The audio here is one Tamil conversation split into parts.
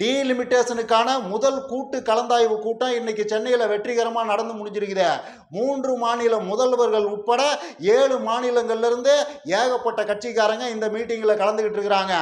டீலிமிட்டேஷனுக்கான முதல் கூட்டு கலந்தாய்வு கூட்டம் இன்னைக்கு சென்னையில் வெற்றிகரமாக நடந்து முடிஞ்சிருக்குது. மூன்று மாநில முதல்வர்கள் உட்பட ஏழு மாநிலங்கள்லேருந்து ஏகப்பட்ட கட்சிக்காரங்க இந்த மீட்டிங்கில் கலந்துக்கிட்டு இருக்கிறாங்க.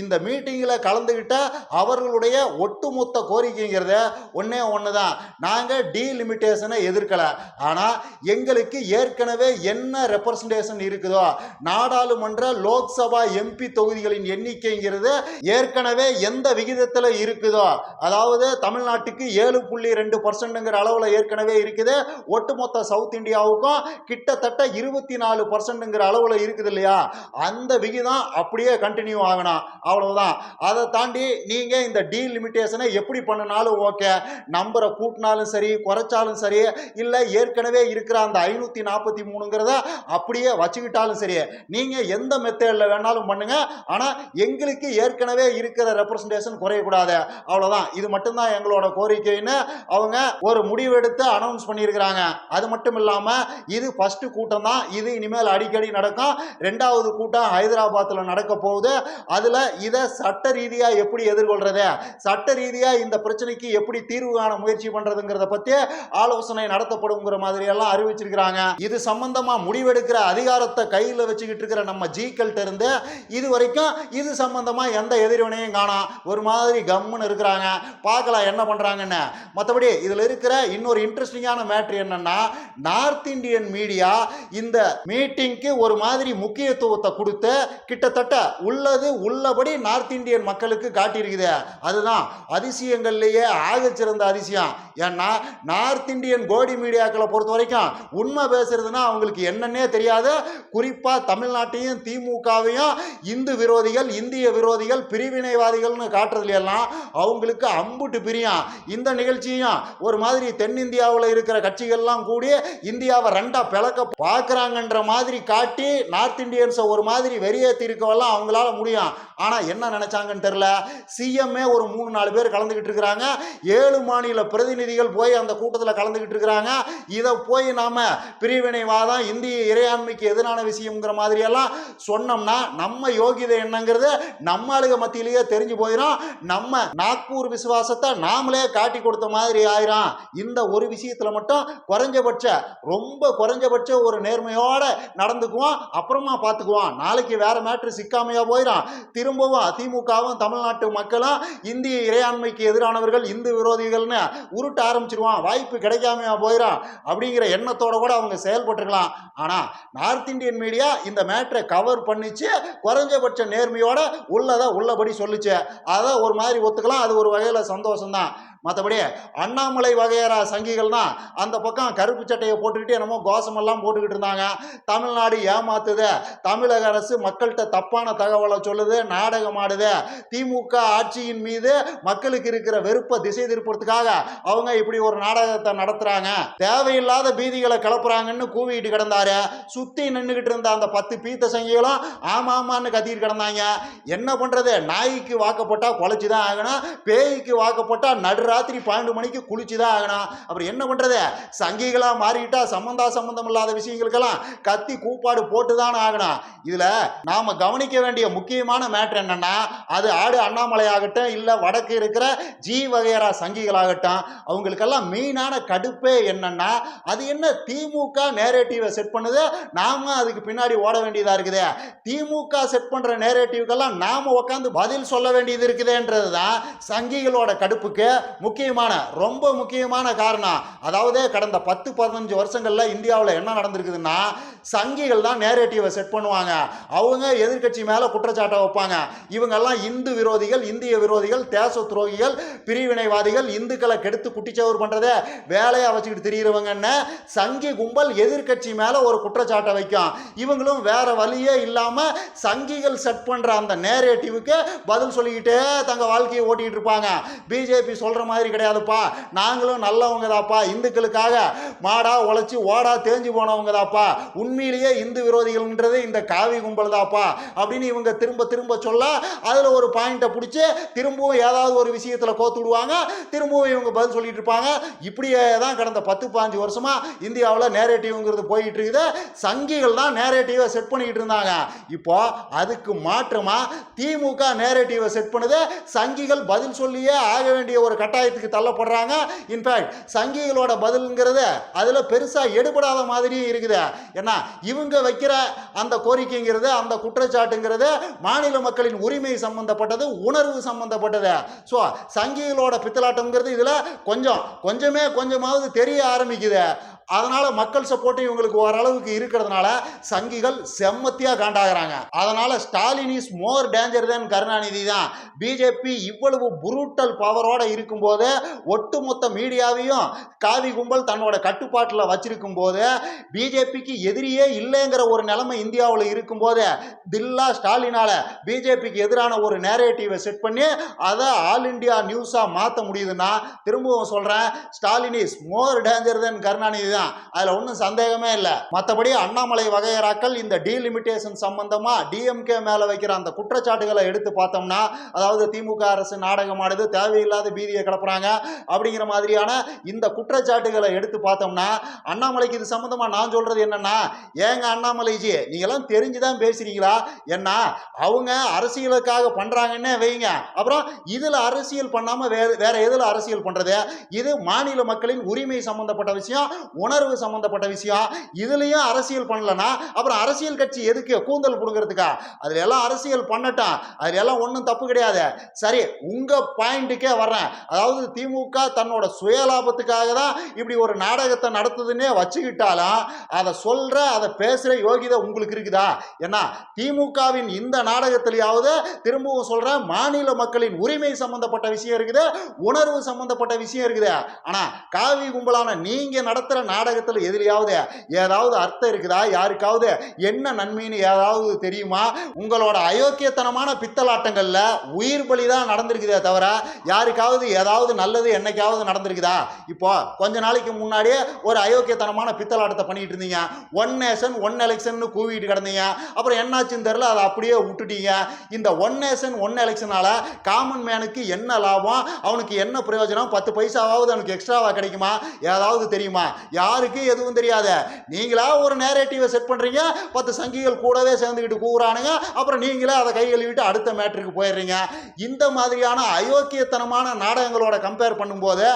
இந்த மீட்டிங்கில் கலந்துக்கிட்ட அவர்களுடைய ஒட்டுமொத்த கோரிக்கைங்கிறது ஒன்றே ஒன்று தான் நாங்கள் டீலிமிட்டேஷனை எதிர்க்கலை. ஆனால் எங்களுக்கு ஏற்கனவே என்ன ரெப்ரசன்டேஷன் இருக்குதோ நாடாளுமன்ற லோக்சபா எம்பி தொகுதிகளின் எண்ணிக்கைங்கிறது ஏற்கனவே எந்த விகிதத்தில் இருக்குதோ? அதாவது தமிழ்நாட்டுக்கு ஏழு புள்ளி ரெண்டு பர்சன்ட்டுங்கிற அளவில் ஏற்கனவே இருக்குது. ஒட்டுமொத்த சவுத் இந்தியாவுக்கும் கிட்டத்தட்ட இருபத்தி நாலு பர்சன்ட்டுங்கிற அளவில் இருக்குது இல்லையா? அந்த விகிதம் அப்படியே கண்டினியூ ஆகணும். அவ்வளவுதான். அதை தாண்டி நீங்கள் இந்த டீலிமிட்டேஷனை எப்படி பண்ணினாலும் ஓகே நம்பரை கூட்டினாலும் சரி குறைச்சாலும் சரி இல்லை ஏற்கனவே இருக்கிற அந்த ஐநூற்றி நாற்பத்தி மூணுங்கிறத அப்படியே வச்சுக்கிட்டாலும் சரி நீங்கள் எந்த மெத்தேடில் வேணாலும் பண்ணுங்கள் ஆனால் எங்களுக்கு ஏற்கனவே இருக்கிற ரெப்ரசன்டேஷன் குறையக்கூடாது. அவ்வளோதான் இது மட்டும்தான் எங்களோட கோரிக்கைன்னு அவங்க ஒரு முடிவெடுத்து அனௌன்ஸ் பண்ணியிருக்கிறாங்க. அது மட்டும் இல்லாமல் இது ஃபர்ஸ்ட் கூட்டம் தான். இது இனிமேல் அடிக்கடி நடக்கும். ரெண்டாவது கூட்டம் ஹைதராபாத்தில் நடக்க போகுது. அதில் இதை சட்ட ரீதியாக எப்படி எதிர்கொள்றது? சட்ட ரீதியாக இந்த பிரச்சனைக்கு எப்படி தீர்வு காண முயற்சி பண்ணுறதுங்கிறத பற்றி ஆலோசனை நடத்தப்படுங்கிற மாதிரி எல்லாம் அறிவிச்சிருக்கிறாங்க. இது சம்பந்தமா முடிவெடுக்கிற அதிகாரத்தை கையில் வச்சுக்கிட்டு இருக்கிற நம்ம ஜீக்கள்கிட்ட இருந்து இது வரைக்கும் இது சம்பந்தமா எந்த எதிர்வினையும் காணோம் ஒரு மாதிரி கம்முன்னு இருக்கிறாங்க. பார்க்கலாம் என்ன பண்ணுறாங்கன்னு மற்றபடி இதில் இருக்கிற இன்னொரு இன்ட்ரெஸ்டிங்கான மேட்ரு என்னன்னா நார்த் இந்தியன் மீடியா இந்த மீட்டிங்க்கு ஒரு மாதிரி முக்கியத்துவத்தை கொடுத்து கிட்டத்தட்ட உள்ளது உள்ளபடி நார்த் இந்தியன் மக்களுக்கு காட்டியிருக்குது. அதுதான் அதிசயங்கள்லேயே ஆகச்சிறந்த அதிசயம். ஏன்னா நார்த் இந்தியன் கோடி மீடியாக்களை பொறுத்த வரைக்கும் உண்மை பேசுறதுன்னா அவங்களுக்கு என்னன்னே தெரியாது. குறிப்பாக தமிழ்நாட்டையும் திமுகவையும் இந்து விரோதிகள் இந்திய விரோதிகள் பிரிவினைவாதிகள்னு காட்டுறதுல எல்லாம் அவங்களுக்கு அம்புட்டு பிரியம். இந்த நிகழ்ச்சியும் ஒரு மாதிரி தென்னிந்தியாவில் இருக்கிற கட்சிகள்லாம் கூடி இந்தியாவை ரெண்டா பிளக்க பார்க்குறாங்கன்ற மாதிரி காட்டி நார்த் இந்தியன்ஸை ஒரு மாதிரி வெறியேற்றி இருக்கவெல்லாம் அவங்களால முடியும். ஆனால் என்ன நினைச்சாங்கன்னு தெரில சிஎம்ஏ ஒரு மூணு நாலு பேர் கலந்துக்கிட்டு இருக்கிறாங்க. ஏழு மாநில பிரதிநிதி பிரதிநிதிகள் போய் அந்த கூட்டத்தில் கலந்துக்கிட்டு இருக்கிறாங்க. இதை போய் நாம பிரிவினைவாதம் இந்திய இறையாண்மைக்கு எதிரான விஷயங்கிற மாதிரியெல்லாம் சொன்னோம்னா நம்ம யோகிதை என்னங்கிறது நம்ம ஆளுக மத்தியிலேயே தெரிஞ்சு போயிடும் நம்ம நாக்பூர் விசுவாசத்தை நாமளே காட்டி கொடுத்த மாதிரி ஆயிரும். இந்த ஒரு விஷயத்தில் மட்டும் குறைஞ்சபட்ச ரொம்ப குறைஞ்சபட்ச ஒரு நேர்மையோட நடந்துக்குவோம். அப்புறமா பார்த்துக்குவோம் நாளைக்கு வேற மேட்ரு சிக்காமையா போயிடும் திரும்பவும் திமுகவும் தமிழ்நாட்டு மக்களும் இந்திய இறையாண்மைக்கு எதிரானவர்கள் இந்து விரோதிகள்னு உருட்ட ஆரம்பிச்சிருவான். வாய்ப்பு கிடைக்காமையா போயிடும் அப்படிங்கிற எண்ணத்தோட கூட அவங்க செயல்பட்டுருக்கலாம். ஆனால் நார்த் இந்தியன் மீடியா இந்த மேட்ரை கவர் பண்ணிச்சு. குறைஞ்சபட்ச நேர்மையோட உள்ளதை உள்ளபடி சொல்லுச்சு. அதை ஒரு மாதிரி ஒத்துக்கலாம். அது ஒரு வகையில் சந்தோஷம்தான். மற்றபடி அண்ணாமலை வகையற சங்கிகள் தான் அந்த பக்கம் கருப்பு சட்டையை போட்டுக்கிட்டு என்னமோ கோஷமெல்லாம் போட்டுக்கிட்டு இருந்தாங்க. தமிழ்நாடு ஏமாத்துது. தமிழக அரசு மக்கள்கிட்ட தப்பான தகவலை சொல்லுது நாடகம் ஆடுது. திமுக ஆட்சியின் மீது மக்களுக்கு இருக்கிற வெறுப்பை திசை திருப்பறதுக்காக அவங்க இப்படி ஒரு நாடகத்தை நடத்துறாங்க. தேவையில்லாத பீதிகளை கிளப்புறாங்கன்னு கூவிட்டு கிடந்தாரு. சுத்தி நின்றுகிட்டு இருந்த அந்த பத்து பீத்த சங்கிகளும் ஆமா ஆமான்னு கத்திட்டு கிடந்தாங்க. என்ன பண்றது? நாய்க்கு வாக்கப்பட்டா குலைச்சு தான் ஆகணும். பேய்க்கு வாக்கப்பட்டா ராத்திரி பன்னெண்டு மணிக்கு குளிச்சு தான் ஆகணும். அப்புறம் என்ன பண்றது? சங்கிகளாக மாறிட்டா சம்பந்தா சம்பந்தம் இல்லாத விஷயங்களுக்கெல்லாம் கத்தி கூப்பாடு போட்டு தான் ஆகணும். இதுல நாம கவனிக்க வேண்டிய முக்கியமான மேட்ரு என்னன்னா அது ஆடு அண்ணாமலை ஆகட்டும் இல்ல வடக்கு இருக்கிற ஜி வகையரா சங்கிகளாகட்டும் அவங்களுக்கெல்லாம் மெயினான கடுப்பே என்னன்னா அது என்ன திமுக நேரேட்டிவை செட் பண்ணுது? நாம அதுக்கு பின்னாடி ஓட வேண்டியதா இருக்குது. திமுக செட் பண்ற நேரேட்டிவ்க்கெல்லாம் நாம உட்காந்து பதில் சொல்ல வேண்டியது இருக்குதுன்றது தான் சங்கிகளோட கடுப்புக்கு முக்கியமான ரொம்ப முக்கியமான காரணம் அதாவது கடந்த பத்து பதினஞ்சு வருஷங்கள்ல இந்தியாவில் என்ன நடந்திருக்குதுன்னா சங்கிகள் தான் நேரேட்டிவை செட் பண்ணுவாங்க. அவங்க எதிர்க்கட்சி மேலே குற்றச்சாட்டை வைப்பாங்க. இவங்கெல்லாம் இந்து விரோதிகள் இந்திய விரோதிகள் தேச துரோகிகள் பிரிவினைவாதிகள் இந்துக்களை கெடுத்து குட்டிச்சவர் பண்ணுறதே வேலையாக வச்சுக்கிட்டு திரியிறவங்கன்னு சங்கி கும்பல் எதிர்க்கட்சி மேலே ஒரு குற்றச்சாட்டை வைக்கும். இவங்களும் வேற வழியே இல்லாமல் சங்கிகள் செட் பண்ணுற அந்த நேரேட்டிவுக்கு பதில் சொல்லிக்கிட்டே தங்க வாழ்க்கையை ஓட்டிக்கிட்டு இருப்பாங்க. பிஜேபி சொல்கிற மாதிரி கிடையாதுப்பா. நாங்களும் நல்லவங்க தாப்பா இந்துக்களுக்காக மாடா உழைச்சி ஓடா தேஞ்சு போனவங்க தாப்பா உண்மையிலேயே இந்து விரோதிகள்ன்றது இந்த காவி கும்பல் தாப்பா அப்படின்னு இவங்க திரும்ப திரும்ப சொல்ல அதில் ஒரு பாயிண்ட்டை பிடிச்சி திரும்பவும் ஏதாவது ஒரு விஷயத்தில் கோத்து விடுவாங்க. திரும்பவும் இவங்க பதில் சொல்லிட்டு இருப்பாங்க. இப்படியே தான் கடந்த பத்து பாஞ்சு வருஷமாக இந்தியாவில் நேரேட்டிவ்ங்கிறது போயிட்டு இருக்குது சங்கிகள் தான் நேரேட்டிவை செட் பண்ணிக்கிட்டு இருந்தாங்க. இப்போ அதுக்கு மாற்றமாக திமுக நேரேட்டிவை செட் பண்ணுது. சங்கிகள் பதில் சொல்லியே ஆக வேண்டிய ஒரு கட்டாயத்துக்கு தள்ளப்படுறாங்க. இன்ஃபேக்ட் சங்கிகளோட பதிலுங்கிறது அதில் பெருசாக எடுபடாத மாதிரியும் இருக்குது. ஏன்னா இவங்க வைக்கிற அந்த கோரிக்கைங்கிறது அந்த குற்றச்சாட்டுங்கிறது மாநில மக்களின் உரிமை சம்பந்தப்பட்டது உணர்வு சம்பந்தப்பட்டது. ஸோ சங்கிகளோட பித்தலாட்டம்ங்கிறது இதில் கொஞ்சம் கொஞ்சமே கொஞ்சமாவது தெரிய ஆரம்பிக்குது. அதனால மக்கள் சப்போர்ட்டு இவங்களுக்கு ஓரளவுக்கு இருக்கிறதுனால சங்கிகள் செம்மத்தியா காண்டாகிறாங்க. அதனால Stalin is more danger than Karunanidhi தான். பிஜேபி இவ்வளவு புரூட்டல் பவரோட இருக்கும்போது ஒட்டுமொத்த மீடியாவையும் காவி கும்பல் தன்னோட கட்டுப்பாட்டில் வச்சிருக்கும் போது பிஜேபிக்கு எதிரியே இல்லைங்கிற ஒரு நிலைமை இந்தியாவில் இருக்கும்போது தில்லா ஸ்டாலினால பிஜேபிக்கு எதிரான ஒரு நேரேட்டிவை செட் பண்ணி அதை ஆல் இண்டியா நியூஸாக மாற்ற முடியுதுன்னா திரும்பவும் சொல்கிறேன் Stalin is more danger than Karunanidhi தான். அதில் ஒன்றும் சந்தேகமே இல்லை. மற்றபடி அண்ணாமலை வகையறாக்கள் இந்த டீலிமிட்டேஷன் சம்பந்தமாக டிஎம்கே மேலே வைக்கிற அந்த குற்றச்சாட்டுகளை எடுத்து பார்த்தோம்னா அதாவது திமுக அரசு நாடகம் ஆடுது தேவையில்லாத பீதியை கிளப்புறாங்க அப்படிங்கிற மாதிரியான இந்த குற்றச்சாட்டுகளை எடுத்து பார்த்தோம்னா அண்ணாமலைக்கு இது சம்மந்தமாக நான் சொல்கிறது என்னன்னா ஏங்க அண்ணாமலைஜி நீங்களாம் தெரிஞ்சு தான் பேசுறீங்களா? என்ன அவங்க அரசியலுக்காக பண்ணுறாங்கன்னே வைங்க. அப்புறம் இதில் அரசியல் பண்ணாமல் வேற வேற எதில் அரசியல் பண்ணுறது இது மாநில மக்களின் உரிமை சம்பந்தப்பட்ட விஷயம் உணர்வு சம்பந்தப்பட்ட விஷயம் இதுலேயும் அரசியல் பண்ணலனா அப்புறம் அரசியல் கட்சி எதுக்கு கூந்தல் கொடுக்கறதுக்கா அதில் எல்லாம் அரசியல் பண்ணட்டும். அதில் எல்லாம் ஒன்றும் தப்பு கிடையாது. சரி உங்கள் பாயிண்ட்டுக்கே வர்றேன். அதாவது திமுக தன்னோட சுயலாபத்துக்காக தான் இப்படி ஒரு நாடகத்தை நடத்துதுன்னே வச்சுக்கிட்டாலும் அதை சொல்கிற அதை பேசுகிற யோகிதை உங்களுக்கு இருக்குதா? ஏன்னா திமுகவின் இந்த நாடகத்திலேயாவது திரும்பவும் சொல்கிறேன் மாநில மக்களின் உரிமை சம்பந்தப்பட்ட விஷயம் இருக்குது உணர்வு சம்பந்தப்பட்ட விஷயம் இருக்குது. ஆனால் காவி கும்பலான நீங்கள் நடத்துகிற நாடகத்தில் எதுலையாவது ஏதாவது அர்த்தம் இருக்குதா? யாருக்காவது என்ன நன்மைன்னு ஏதாவது தெரியுமா? உங்களோட அயோக்கியத்தனமான பித்தலாட்டங்களில் உயிர் பலி தான் நடந்திருக்குதே தவிர யாருக்காவது ஏதாவது நல்லது என்னைக்காவது நடந்திருக்குதா? இப்போ கொஞ்ச நாளைக்கு முன்னாடியே ஒரு அயோக்கியத்தனமான பித்தலாட்டத்தை பண்ணிட்டு இருந்தீங்க. ஒன் நேஷன் ஒன் எலெக்ஷன் கூவிட்டு கிடந்தீங்க. அப்புறம் என்னாச்சுன்னு தெரில அதை அப்படியே விட்டுட்டீங்க. இந்த ஒன் நேஷன் ஒன் எலெக்ஷனால காமன் மேனுக்கு என்ன லாபம்? அவனுக்கு என்ன பிரயோஜனம்? பத்து பைசாவாவது அவனுக்கு எக்ஸ்ட்ராவாக கிடைக்குமா? ஏதாவது தெரியுமா? யாருக்கு எதுவும் தெரியாது? நீங்களா ஒரு நேரேட்டிவை செட் பண்ணுறீங்க பத்து சங்கிகள் கூடவே சேர்ந்துக்கிட்டு கூறானுங்க அப்புறம் நீங்களே அதை கை கழுவிட்டு அடுத்த மேட்ருக்கு போயிடுறீங்க. இந்த மாதிரியான அயோக்கியத்தனமான நாடகங்களோட கம்பேர் பண்ணும்போது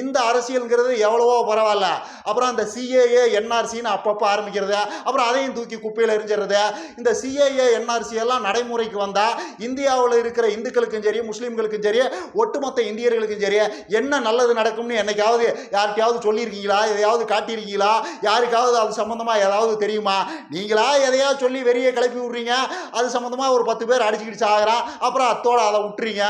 இந்த அரசியல்ங்கிறது எவ்வளவோ பரவாயில்ல. அப்புறம் அந்த சிஏஏ என்ஆர்சின்னு அப்பப்போ ஆரம்பிக்கிறது அப்புறம் அதையும் தூக்கி குப்பையில் எரிஞ்சிடுறது இந்த சிஏஏ என்ஆர்சி எல்லாம் நடைமுறைக்கு வந்தால் இந்தியாவில் இருக்கிற இந்துக்களுக்கும் சரி முஸ்லீம்களுக்கும் சரி ஒட்டுமொத்த இந்தியர்களுக்கும் சரி என்ன நல்லது நடக்கும்னு என்னைக்காவது யாருக்கையாவது சொல்லியிருக்கீங்களா? எதையாவது காட்டியிருக்கீங்களா? யாருக்காவது அது சம்மந்தமாக ஏதாவது தெரியுமா? நீங்களா எதையாவது சொல்லி வெறியை கிளப்பி விட்றீங்க? அது சம்மந்தமாக ஒரு பத்து பேர் அடிச்சுக்கிட்டு சாகிறான் அப்புறம் அத்தோட அதை விட்டுறீங்க.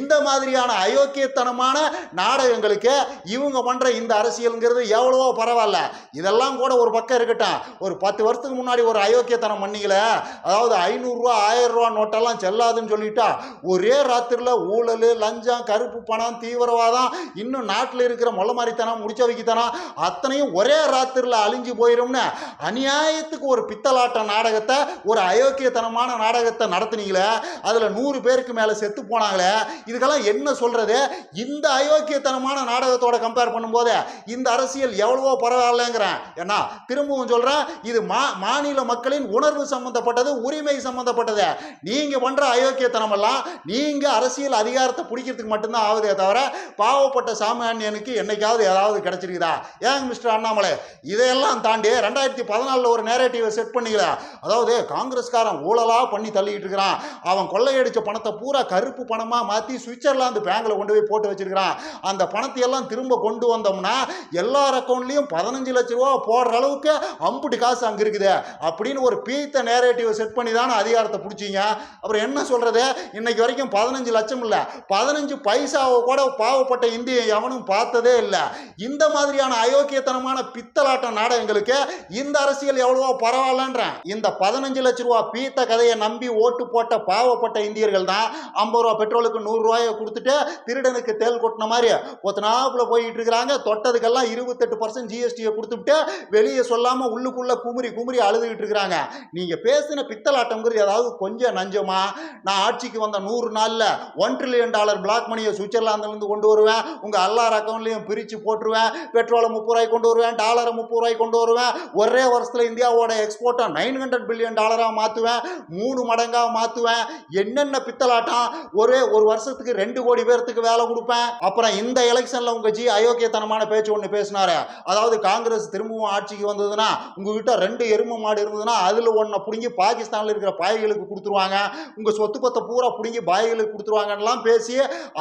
இந்த மாதிரியான அயோக்கியத்தனமான நாடகங்களுக்கு இவங்க பண்ணுற இந்த அரசியலுங்கிறது எவ்வளவோ பரவாயில்ல. இதெல்லாம் கூட ஒரு பக்கம் இருக்கட்டும். ஒரு பத்து வருஷத்துக்கு முன்னாடி ஒரு அயோக்கியத்தனம் பண்ணீங்களே அதாவது ஐநூறுரூவா ஆயிரம் ரூபா நோட்டெல்லாம் செல்லாதுன்னு சொல்லிட்டா ஒரே ராத்திரியில் ஊழல் லஞ்சம் கருப்பு பணம் தீவிரவாதம் இன்னும் நாட்டில் இருக்கிற மொள்ள மாதிரித்தனம் முடிச்ச வைக்கத்தனம் அத்தனையும் ஒரே ராத்திரியில் அழிஞ்சு போயிடும்னு அநியாயத்துக்கு ஒரு பித்தலாட்ட நாடகத்தை ஒரு அயோக்கியத்தனமான நாடகத்தை நடத்துனீங்களே அதில் நூறு பேருக்கு மேலே செத்து போனாங்களே இதுக்கெல்லாம் என்ன சொல்கிறது இந்த அயோக்கியத்தனமான நாடகத்தோட கம்பேர் பண்ணும்போது இந்த அரசியல் எவ்வளவோ பரவாயில்லைங்கிறேன். ஏன்னா திரும்பவும் சொல்கிறேன் இது மா மாநில மக்களின் உணர்வு சம்மந்தப்பட்டது உரிமை சம்மந்தப்பட்டது நீங்கள் பண்ணுற அயோக்கியத்தனமெல்லாம் நீங்கள் அரசியல் அதிகாரத்தை பிடிக்கிறதுக்கு மட்டும்தான் ஆகுதே தவிர பாவப்பட்ட சாமானியனுக்கு என்னைக்காவது ஏதாவது கிடைச்சிருக்குதா? ஏங்க மிஸ்டர் அண்ணாமலை இதையெல்லாம் தாண்டி ரெண்டாயிரத்தி பதினாலில் ஒரு நேரேட்டிவை செட் பண்ணிக்கல. அதாவது காங்கிரஸ்காரன் ஊழலாக பண்ணி தள்ளிக்கிட்டு இருக்கிறான். அவன் கொள்ளையடிச்ச பணத்தை பூரா கருப்பு பணமாக மாற்றி சுவிட்சர்லாந்து பேங்கில் கொண்டு போய் போட்டு வச்சிருக்கிறான். அந்த பணத்தை எல்லாம் திரும்ப கொண்டு வந்தோம்னா எல்லார் அக்கௌண்ட்லேயும் பதினஞ்சு லட்ச ரூபா போடுற அளவுக்கு அம்புட்டு காசு அங்கே இருக்குது. அப்படின்னு ஒரு பீத்த நேரேட்டிவை செட் பண்ணி தானே அதிகாரத்தை பிடிச்சிங்க. அப்புறம் என்ன சொல்கிறது இன்னைக்கு வரைக்கும் பதினஞ்சு லட்சம் இல்லை. பதினஞ்சு பைசாவை கூட பாவப்பட்ட இந்திய எவனும் பார்த்ததே இல்லை. இந்த மாதிரியான அயோக்கியத்தனமாக அயோக்கியத்தனமான பித்தலாட்ட நாடகங்களுக்கு இந்த அரசியல் எவ்வளவோ பரவாயில்லன்றேன். இந்த பதினஞ்சு லட்ச ரூபா பீத்த கதையை நம்பி ஓட்டு போட்ட பாவப்பட்ட இந்தியர்கள் தான் ஐம்பது ரூபா பெட்ரோலுக்கு நூறு ரூபாயை கொடுத்துட்டு திருடனுக்கு தேல் கொட்டின மாதிரி ஒத்தனாப்புல போயிட்டு இருக்கிறாங்க. தொட்டதுக்கெல்லாம் இருபத்தெட்டு பர்சன்ட் ஜிஎஸ்டியை கொடுத்துட்டு வெளியே சொல்லாம உள்ளுக்குள்ள குமுறி குமுறி அழுதுகிட்டு இருக்கிறாங்க. நீங்க பேசின பித்தலாட்டம்ங்கிறது ஏதாவது கொஞ்சம் நஞ்சமா? நான் ஆட்சிக்கு வந்த நூறு நாள்ல ஒன் ட்ரில்லியன் டாலர் பிளாக் மணியை சுவிட்சர்லாந்துல இருந்து கொண்டு வருவேன். உங்க அல்லார் அக்கௌண்ட்லயும் பிரிச்சு போட்டுருவேன். பெட்ரோலை முப்பது ரூபாய் கொண்டு வருவேன். டாலரை முப்பது ரூபாய் கொண்டு வருவேன். ஒரே வருஷத்துல இந்தியாவோட எக்ஸ்போர்ட்டை நைன் ஹண்ட்ரட் பில்லியன் டாலராக மாத்துவேன். மூணு மடங்காக மாற்றுவேன் என்னென்ன பித்தலாட்டம்? ஒரே ஒரு வருஷத்துக்கு ரெண்டு கோடி பேர்த்துக்கு வேலை கொடுப்பேன். அப்புறம் இந்த எலெக்ஷனில் உங்க ஜி அயோக்கியத்தனமான பேச்சு ஒன்று பேசினாரு. அதாவது காங்கிரஸ் திரும்பவும் ஆட்சிக்கு வந்ததுன்னா உங்ககிட்ட ரெண்டு எருமை மாடு இருந்ததுன்னா அதுல ஒன்றை பிடுங்கி பாகிஸ்தானில் இருக்கிற பாய்களுக்கு கொடுத்துருவாங்க. உங்க சொத்து பத்தை பூரா பிடுங்கி பாய்களுக்கு கொடுத்துருவாங்கலாம் பேசி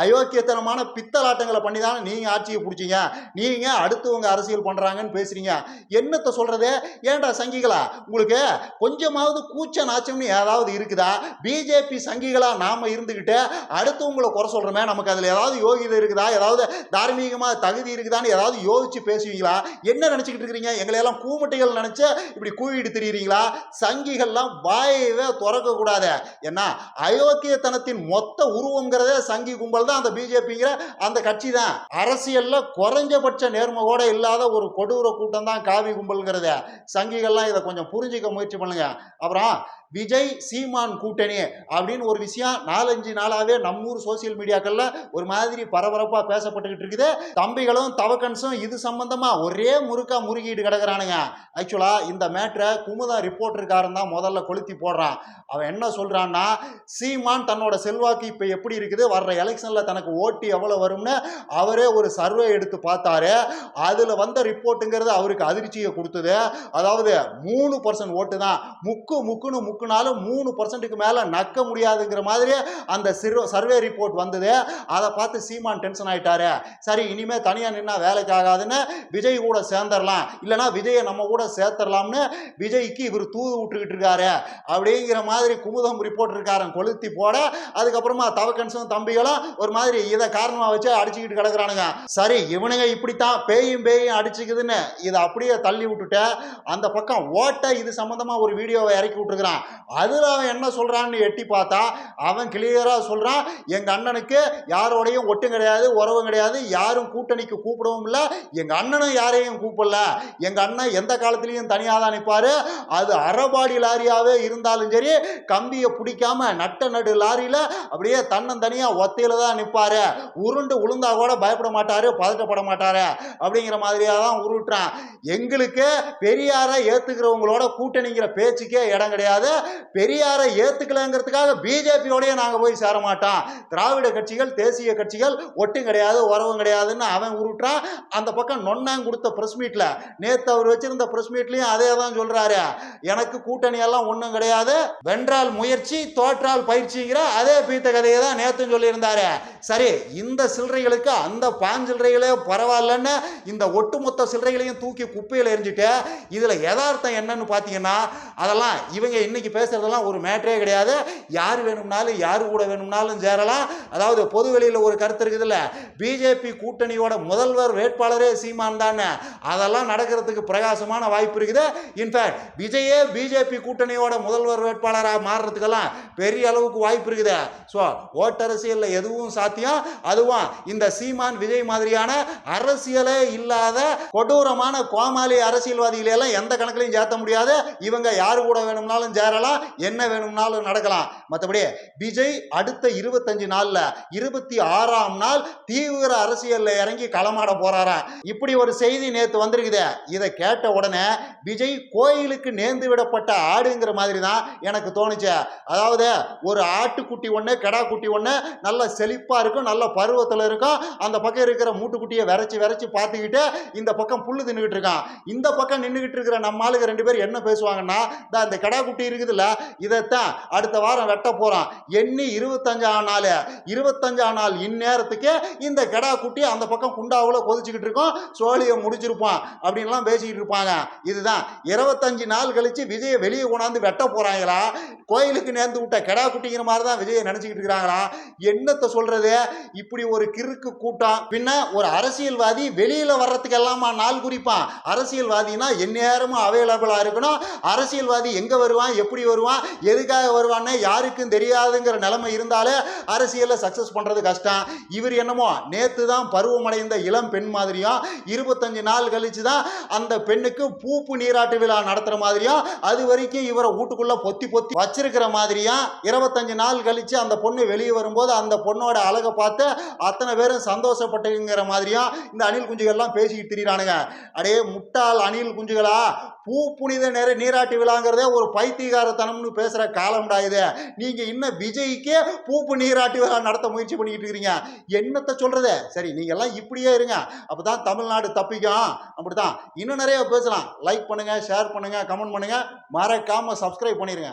அயோக்கியத்தனமான பித்தலாட்டங்களை பண்ணி தானே நீங்க ஆட்சியை பிடிச்சீங்க. நீங்க அடுத்தவங்க அரசியல் பண்றாங்கன்னு பேசுறீங்க. என்னத்தை சொல்றது? ஏன்டா சங்கிகளா? உங்களுக்கு கொஞ்சமாவது கூச்ச நாச்சம்னு ஏதாவது இருக்குதா? பிஜேபி சங்கிகளா நாம இருந்துகிட்டு அடுத்தவங்களை குறை சொல்றோமே நமக்கு அதுல ஏதாவது யோகிதை இருக்குதா? ஏதாவது தார்மீகமா தகுதி இருக்குதான்னு ஏதாவது யோசிச்சு பேசுவீங்களா? என்ன நினைச்சுக்கிட்டு இருக்கிறீங்க? எங்களை எல்லாம் கூமுட்டைகள் நினைச்சு இப்படி கூவிட்டு தெரியுறீங்களா? சங்கிகள்லாம் வாயவே திறக்க கூடாது. ஏன்னா அயோக்கியத்தனத்தின் மொத்த உருவங்கிறதே சங்கி கும்பல் தான் அந்த பிஜேபிங்கிற அந்த கட்சி தான். அரசியல்ல குறைஞ்சபட்ச நேர்மையோட இல்லாத ஒரு கொடூர கூட்டம் தான் காவி கும்பல்ங்கிறது. சங்கிகள்லாம் இதை கொஞ்சம் புரிஞ்சுக்க முயற்சி பண்ணுங்க. அப்புறம் விஜய் சீமான் கூட்டணி அப்படின்னு ஒரு விஷயம் நாலஞ்சு நாளாவே நம்மூர் சோசியல் மீடியாக்கள்ல ஒரு மாதிரி பரபரப்பா பேசப்பட்டுக்கிட்டு இருக்குது. தம்பிகளும் தவக்கன்ஸும் இது சம்பந்தமா ஒரே முறுக்கா முறுகிட்டு கிடக்குறானுங்க. ஆக்சுவலா இந்த மேட்ரை குமுதா ரிப்போர்ட்டருக்காரன் தான் முதல்ல கொளுத்தி போடுறான். அவன் என்ன சொல்றான்னா சீமான் தன்னோட செல்வாக்கு இப்ப எப்படி இருக்குது? வர்ற எலெக்ஷன்ல தனக்கு ஓட்டு எவ்வளவு வரும்னு அவரே ஒரு சர்வே எடுத்து பார்த்தாரு. அதுல வந்த ரிப்போர்ட்டுங்கிறது அவருக்கு அதிர்ச்சியை கொடுத்தது. அதாவது மூணு பர்சன்ட் ஓட்டு தான். முக்கு முக்குன்னு முக்குனாலும் மூணு பர்சன்ட்டுக்கு மேலே நக்க முடியாதுங்கிற மாதிரி அந்த சிறு சர்வே ரிப்போர்ட் வந்தது. அதை பார்த்து சீமான் டென்ஷன் ஆகிட்டாரு சரி இனிமேல் தனியாக நின்னா வேலைக்கு ஆகாதுன்னு விஜய் கூட சேர்ந்துடலாம் இல்லைன்னா விஜயை நம்ம கூட சேர்த்துடலாம்னு விஜய்க்கு இவர் தூது விட்டுக்கிட்டு இருக்காரு. அப்படிங்கிற மாதிரி குமுதம் ரிப்போர்ட் இருக்காரன் கொளுத்தி போட அதுக்கப்புறமா தவக்கன்சும் தம்பிகளும் ஒரு மாதிரி இதை காரணமாக வச்சு அடிச்சுக்கிட்டு கிடக்குறானுங்க. சரி இவனுங்க இப்படித்தான் பேயும் பேயும் அடிச்சுக்குதுன்னு இதை அப்படியே தள்ளி விட்டுட்டு அந்த பக்கம் ஓட்ட இது சம்மந்தமாக ஒரு வீடியோவை இறக்கி விட்டுருக்குறான். அதில் அவன் என்ன சொல்கிறான்னு எட்டி பார்த்தா அவன் கிளியராக சொல்கிறான் எங்கள் அண்ணனுக்கு யாரோடையும் ஒட்டும் கிடையாது உறவும் கிடையாது யாரும் கூட்டணிக்கு கூப்பிடவும் இல்லை எங்கள் அண்ணனும் யாரையும் கூப்பிடல. எங்கள் அண்ணன் எந்த காலத்துலேயும் தனியாக தான் நிற்பாரு அது அறபாடி லாரியாகவே இருந்தாலும் சரி கம்பியை பிடிக்காம நட்ட நடு லாரியில் அப்படியே தன்னந்தனியாக ஒத்தையில் தான் நிற்பாரு உருண்டு உளுந்தா கூட பயப்பட மாட்டார் பதட்டப்பட மாட்டார். அப்படிங்கிற மாதிரியாக தான் உருட்டுறான். எங்களுக்கு பெரியாரை ஏற்றுக்கிறவங்களோட கூட்டணிங்கிற பேச்சுக்கே இடம் கிடையாது. பெரியாரை ஏத்துக்கலங்கிறதுக்காக பிஜேபியோடய நாங்கள் போய் சேர மாட்டோம். திராவிட கட்சிகள் தேசிய கட்சிகள் ஒட்டும் கிடையாது உறவும் கிடையாதுன்னு அவன் உருட்டுறான். அந்த பக்கம் நொன்னாங்க கொடுத்த ப்ரெஸ் மீட்ல நேத்து அவர் வச்சிருந்த ப்ரெஸ் மீட்லயும் அதே தான் சொல்றாரு. எனக்கு கூட்டணி எல்லாம் ஒன்றும் கிடையாது. வென்றால் முயற்சி தோற்றால் பயிற்சிங்கிற அதே பீத்த கதையை தான் நேத்து சொல்லியிருந்தாரு. சரி இந்த சில்லறைகளுக்கு அந்த பாஞ்சில்லறைகளே பரவாயில்லன்னு இந்த ஒட்டுமொத்த சில்லறைகளையும் தூக்கி குப்பையில் எரிஞ்சுட்டு இதுல யதார்த்தம் என்னன்னு பார்த்தீங்கன்னா அதெல்லாம் இவங்க இன்னைக்கு பேசுறதெல்லாம் ஒரு மேட்டரே கிடையாது. யார் வேணும்னாலும் யார் கூட வேணும்னாலும் சேரலாம். அதாவது பொது வெளியில் ஒரு கருத்து இருக்குதுல்ல பிஜேபி கூட்டணியோட முதல்வர் வேட்பாளரே சீமான் தானே. அதெல்லாம் நடக்கிறதுக்கு பிரகாசமான வாய்ப்பு இருக்குது. இன்ஃபேக்ட் விஜயே பிஜேபி கூட்டணியோட முதல்வர் வேட்பாளராக மாறுறதுக்கெல்லாம் பெரிய அளவுக்கு வாய்ப்பு இருக்குது. ஸோ ஓட்டரசியலில் எதுவும் சாத்தியம். அதுவும் இந்த சீமான் விஜய் மாதிரியான அரசியலே இல்லாத கொடூரமான கோமாளி அரசியல்வாதிகளை எல்லாம் எந்த கணக்குலையும் சேர்த்த முடியாது. இவங்க யார் கூட வேணும்னாலும் சேரலாம் என்ன வேணும்னாலும் நடக்கலாம். மற்றபடி விஜய் அடுத்த இருபத்தஞ்சு நாள்ல இருபத்தி ஆறாம் நாள் தீவிர அரசியலில் இறங்கி களமாட போறாராம் இப்படி ஒரு செய்தி நேத்து வந்திருக்குது. இதை கேட்ட உடனே விஜய் கோயிலுக்கு நேர்ந்து விடப்பட்ட ஆடுங்கிற மாதிரி தான் எனக்கு தோணுச்சு. அதாவது ஒரு ஆட்டுக்குட்டி ஒன்று கெடா குட்டி ஒன்று நல்ல செழிப்பாக இருக்கும் நல்ல பருவத்தில் இருக்கும். அந்த பக்கம் இருக்கிற மூட்டுக்குட்டியை விரைச்சி விரைச்சி பார்த்துக்கிட்டு இந்த பக்கம் புல்லு தின்னுக்கிட்டு இருக்கான். இந்த பக்கம் நின்றுக்கிட்டு இருக்கிற நம்ம ரெண்டு பேர் என்ன பேசுவாங்கன்னா இந்த கெடா குட்டி இருக்குது இருக்குதுல்ல இதைத்தான் அடுத்த வாரம் வெட்ட போறோம் எண்ணி இருபத்தஞ்சாம் நாள் இருபத்தஞ்சாம் நாள் இந்நேரத்துக்கு இந்த கெடா குட்டி அந்த பக்கம் குண்டாவில் கொதிச்சுக்கிட்டு இருக்கோம். சோழியை முடிச்சிருப்பான் அப்படின்லாம் பேசிக்கிட்டு இருப்பாங்க. இதுதான். இருபத்தஞ்சு நாள் கழிச்சு விஜயை வெளியே கொண்டாந்து வெட்ட போறாங்களா? கோயிலுக்கு நேர்ந்து விட்ட கெடா குட்டிங்கிற மாதிரி தான் விஜயை நினச்சிக்கிட்டு இருக்கிறாங்களா? என்னத்தை சொல்றது? இப்படி ஒரு கிறுக்கு கூட்டம். பின்ன ஒரு அரசியல்வாதி வெளியில வர்றதுக்கு எல்லாமா நாள் குறிப்பான்? அரசியல்வாதினா எந்நேரமும் அவைலபிளாக இருக்கணும். அரசியல்வாதி எங்கே வருவான்? எப்படி வருவான் எதுக்காக வருவான்னு யாருக்கும் தெரியாதுங்கிற நிலைமை இருந்தாலே அரசியலில் சக்ஸஸ் பண்ணுறது கஷ்டம். இவர் என்னமோ நேற்று தான் பருவமடைந்த இளம் பெண் மாதிரியும் இருபத்தஞ்சு நாள் கழிச்சு தான் அந்த பெண்ணுக்கு பூப்பு நீராட்டு விழா நடத்துகிற மாதிரியும் அது வரைக்கும் இவரை வீட்டுக்குள்ளே பொத்தி பொத்தி வச்சிருக்கிற மாதிரியும் இருபத்தஞ்சு நாள் கழிச்சு அந்த பொண்ணு வெளியே வரும்போது அந்த பொண்ணோட அழகை பார்த்து அத்தனை பேரும் சந்தோஷப்பட்டுங்கிற மாதிரியும் இந்த அணில் குஞ்சுகள்லாம் பேசிக்கிட்டு திரியிறானுங்க. அடே முட்டாள் அணில் குஞ்சுகளா பூ புனித நேர நீராட்டி விழாங்கிறதே ஒரு பைத்தியகாரத்தனம்னு பேசுகிற காலம்டா இது. நீங்கள் இன்னும் விஜய்க்கே பூப்பு நீராட்டி விழா நடத்த முயற்சி பண்ணிக்கிட்டு இருக்கிறீங்க என்னத்தை சொல்கிறது சரி நீங்கள்லாம் இப்படியே இருங்க. அப்போ தான் தமிழ்நாடு தப்பிக்கும். அப்படி தான் இன்னும் நிறைய பேசலாம். லைக் பண்ணுங்கள் ஷேர் பண்ணுங்கள் கமெண்ட் பண்ணுங்க. மறக்காமல் சப்ஸ்கிரைப் பண்ணிடுங்க